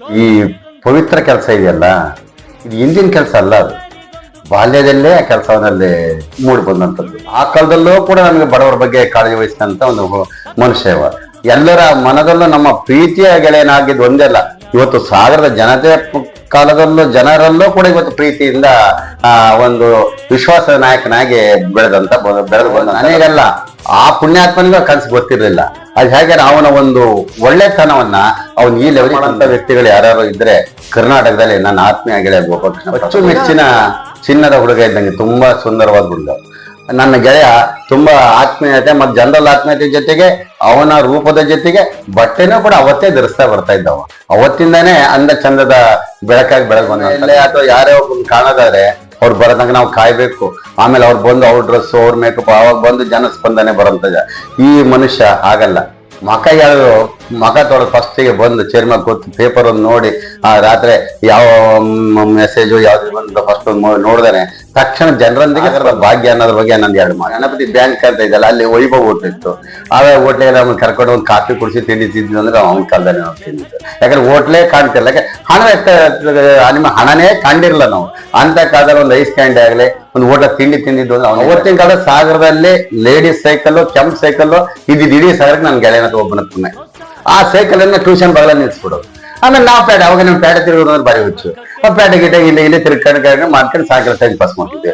ಈ ಪವಿತ್ರ ಕೆಲಸ ಇದೆಯಲ್ಲ? ಇದು ಹಿಂದಿನ ಕೆಲಸ ಅಲ್ಲ ಅದು. ಬಾಲ್ಯದಲ್ಲೇ ಆ ಕೆಲಸವನ್ನಲ್ಲಿ ಮೂಡಿ ಬಂದಂಥದ್ದು. ಆ ಕಾಲದಲ್ಲೂ ಕೂಡ ನಮಗೆ ಬಡವರ ಬಗ್ಗೆ ಕಾಳಜಿ ವಹಿಸಿದಂಥ ಒಂದು ಮನುಷ್ಯವ. ಎಲ್ಲರ ಮನದಲ್ಲೂ ನಮ್ಮ ಪ್ರೀತಿಯ ಗೆಳೆಯನಾಗಿದ್ದು ಒಂದೇ ಅಲ್ಲ. ಇವತ್ತು ಸಾಗರದ ಜನತೆ ಕಾಲದಲ್ಲೂ ಜನರಲ್ಲೂ ಕೂಡ ಇವತ್ತು ಪ್ರೀತಿಯಿಂದ ಒಂದು ವಿಶ್ವಾಸ ನಾಯಕನಾಗಿ ಬೆಳೆದಂತ ಬೆಳೆದು ಬಂದ ನನಗಲ್ಲ ಆ ಪುಣ್ಯಾತ್ಮನಿಗೂ ಕನಸು ಗೊತ್ತಿರಲಿಲ್ಲ. ಅದು ಹೇಗೆ ಅವನ ಒಂದು ಒಳ್ಳೆತನವನ್ನ ಅವನ್ ಈ ಲೆವೆಲ್ ವ್ಯಕ್ತಿಗಳು ಯಾರು ಇದ್ರೆ ಕರ್ನಾಟಕದಲ್ಲಿ ನನ್ನ ಆತ್ಮೀಯ ಗೆಳೆಯ ಗೋಪಾಲಕೃಷ್ಣ ಅಚ್ಚುಮೆಚ್ಚಿನ ಚಿನ್ನದ ಹುಡುಗ ಇದ್ದಂಗೆ ತುಂಬಾ ಸುಂದರವಾದ ಹುಡುಗ. ನನ್ನ ಗೆಳೆಯ ತುಂಬಾ ಆತ್ಮೀಯತೆ ಮತ್ತು ಜನರಲ್ ಆತ್ಮೀಯತೆ ಜೊತೆಗೆ ಅವನ ರೂಪದ ಜೊತೆಗೆ ಬಟ್ಟೆನೂ ಕೂಡ ಅವತ್ತೇ ಧರಿಸ್ತಾ ಬರ್ತಾ ಇದ್ದವ. ಅವತ್ತಿಂದಾನೇ ಅಂದ ಚಂದದ ಬೆಳಕಾಗಿ ಬೆಳಗ್ಗೆ ಬಂದ ಅಥವಾ ಯಾರೇ ಒಬ್ಬ ಕಾಣೋದಾದ್ರೆ ಅವ್ರು ಬರೋದಂಗೆ ನಾವು ಕಾಯ್ಬೇಕು. ಆಮೇಲೆ ಅವ್ರು ಬಂದು ಅವ್ರ ಡ್ರೆಸ್ ಅವ್ರ ಮೇಕಪ್ ಅವಾಗ ಬಂದು ಜನ ಸ್ಪಂದನೆ ಬರೋಂಥದ್ದು ಈ ಮನುಷ್ಯ ಆಗಲ್ಲ ಮಕ ಯಾರು ಮಕ ತೊಳೆದು ಫಸ್ಟಿಗೆ ಬಂದು ಚೇರ್ ಮೇಲೆ ಕೂತು ಪೇಪರ್ ಒಂದು ನೋಡಿ ಆ ರಾತ್ರಿ ಯಾವ ಮೆಸೇಜು ಯಾವ್ದು ಬಂದು ಫಸ್ಟ್ ನೋಡ್ದೇನೆ. ತಕ್ಷಣ ಜನರೊಂದಿಗೆ ಅದರ ಭಾಗ್ಯ ಅನ್ನೋದ್ರ ಬಗ್ಗೆ ನಂದು ಎರಡು ಮಾಡಿ ಗಣಪತಿ ಬ್ಯಾಂಕ್ ಅಂತ ಇದೆಯಲ್ಲ ಅಲ್ಲಿ ವೈಭವ ಹೋಗ್ತಿತ್ತು ಆಗ ಹೋಟ್ಲಿಗೆ ನಮ್ಗೆ ಕರ್ಕೊಂಡು ಒಂದು ಕಾಫಿ ಕುಡಿಸಿ ತಿಂಡಿ ತಿಂದಿದ್ದು ಅಂದ್ರೆ ಅವನ ಕಾಲದಲ್ಲಿ ನಾವು ತಿಂದಿದ್ದು ಯಾಕಂದ್ರೆ ಹೋಟ್ಲೇ ಕಾಣ್ತಿಲ್ಲ ಯಾಕೆ, ಹಣ ಎಷ್ಟ ನಿಮ್ಮ ಹಣನೇ ಕಂಡಿರಲ್ಲ ನಾವು. ಅಂತ ಕಾಲದಲ್ಲಿ ಒಂದು ಐಸ್ ಕ್ಯಾಂಡಿ ಆಗಲಿ, ಒಂದು ಊಟ ತಿಂಡಿ ತಿಂದಿದ್ದು ಅಂದ್ರೆ ಅವನು ಅವತ್ತಿನ ಕಾಲ ಸಾಗರದಲ್ಲಿ ಲೇಡೀಸ್ ಸೈಕಲ್ ಕೆಂಪ್ ಸೈಕಲ್ ಇದ್ದಿದ್ದು ಇಡೀ ಸಾಗರಕ್ಕೆ ನನ್ನ ಗೆಳೆಯನ ಒಬ್ಬನ ಆ ಸೈಕಲ್ ಅನ್ನ ಟ್ಯೂಷನ್ ಬಗಲ ನಿಲ್ಸ್ಬಿಡೋದು. ಆಮೇಲೆ ನಾವು ಪ್ಯಾಡೆ ಅವಾಗ ನಮ್ಮ ಪ್ಯಾಡ ಅಂದ್ರೆ ಬಾರಿ ಹುಚ್ಚು. ಆ ಪ್ಯಾಡೆ ಗಿಟ ಇಲ್ಲಿ ಇಲ್ಲಿ ತಿರ್ಕೊಂಡು ಮಾಡ್ಕೊಂಡು ಸಾಯಂಕಾಲ ಟೈಮ್ ಪಾಸ್ ಮಾಡ್ತಿದ್ದೆ